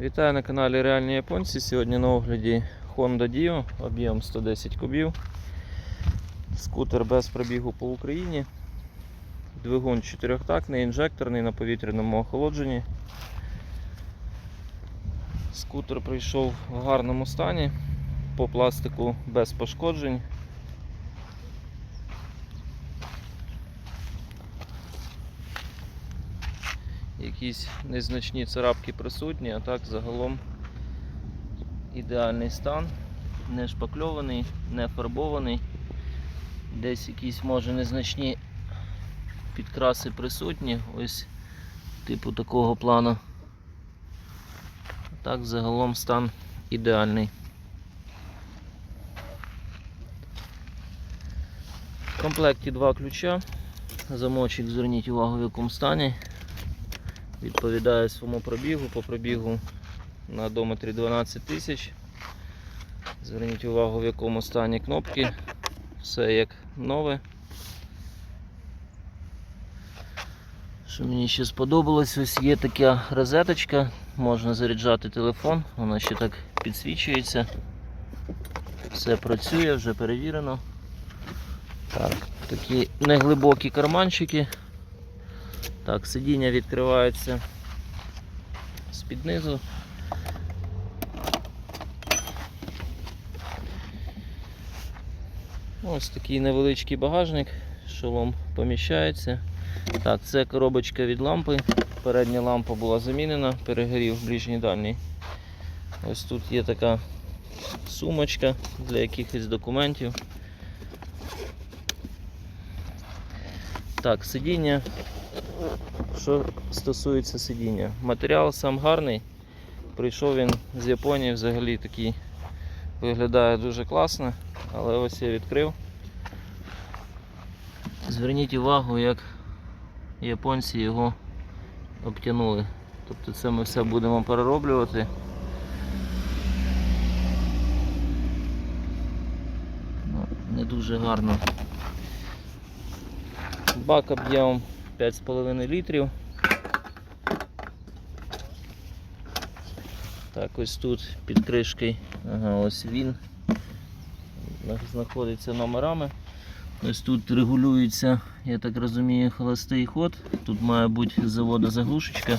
Вітаю на каналі Реальні Японці. Сьогодні на огляді Honda Dio, об'єм 110 кубів. Скутер без пробігу по Україні. Двигун чотирьохтактний, інжекторний на повітряному охолодженні. Скутер прийшов в гарному стані, по пластику без пошкоджень. Якісь незначні царапки присутні, а так загалом ідеальний стан, не шпакльований, не фарбований. Десь якісь може незначні підкраси присутні, ось типу такого плану. А так загалом стан ідеальний. В комплекті два ключа. Замочок, зверніть увагу в якому стані відповідає своєму пробігу. По пробігу на одометрі 12 тисяч. Зверніть увагу, в якому стані кнопки. Все як нове. Що мені ще сподобалось, ось є така розеточка, можна заряджати телефон, вона ще так підсвічується. Все працює, вже перевірено. Так, такі неглибокі карманчики. Так, сидіння відкривається з-під низу. Ось такий невеличкий багажник, шолом поміщається. Так, це коробочка від лампи. Передня лампа була замінена, перегорів ближній дальній. Ось тут є така сумочка для якихось документів. Так, сидіння. Що стосується сидіння, матеріал сам гарний. Прийшов він з Японії взагалі такий виглядає дуже класно, але ось я відкрив. Зверніть увагу, як японці його обтянули. Тобто це ми все будемо перероблювати. Ну, Не дуже гарно. Бак об'ємом 5,5 літрів. Так, ось тут під кришкою, ага, ось він знаходиться номерами. Ось тут регулюється, я так розумію, холостий ход. Тут має бути з заглушечка,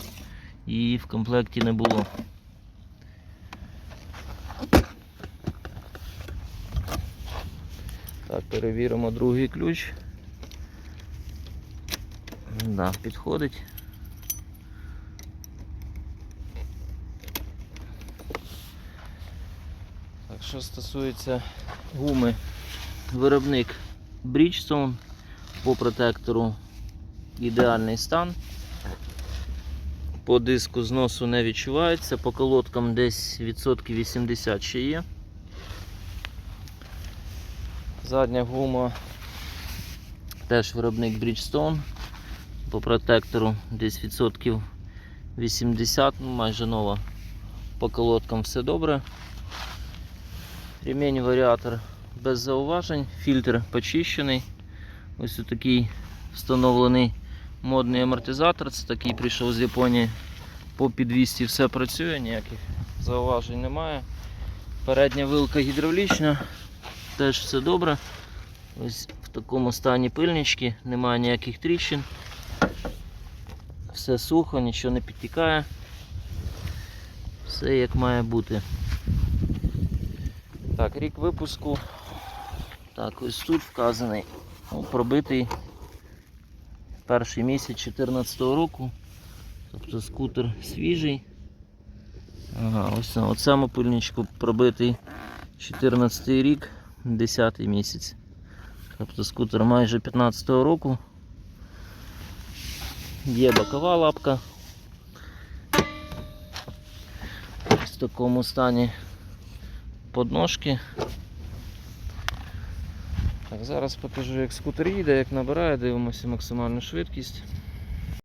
її в комплекті не було. Так, перевіримо другий ключ. Да, підходить. Так, що стосується гуми, виробник Bridgestone по протектору ідеальний стан. По диску зносу не відчувається, по колодкам десь відсотків 80 ще є. Задня гума теж виробник Bridgestone по протектору десь відсотків 80, ну майже нова. По колодкам все добре. Ремінь варіатор без зауважень, фільтр почищений. Ось такий встановлений модний амортизатор. Це такий прийшов з Японії. По підвісті все працює, ніяких зауважень немає. Передня вилка гідравлічна, теж все добре. Ось в такому стані пильнички, немає ніяких тріщин. Все сухо, нічого не підтікає. Все як має бути. Так, рік випуску. Так, ось тут вказаний. О, пробитий перший місяць 2014 року. Тобто скутер свіжий. Ага, ось на цьому пильничку пробитий 14 рік, 10 місяць. Тобто скутер майже 15 року. Є бокова лапка. В такому стані подножки. Так, Зараз покажу, як скутер їде, як набирає, дивимося максимальну швидкість.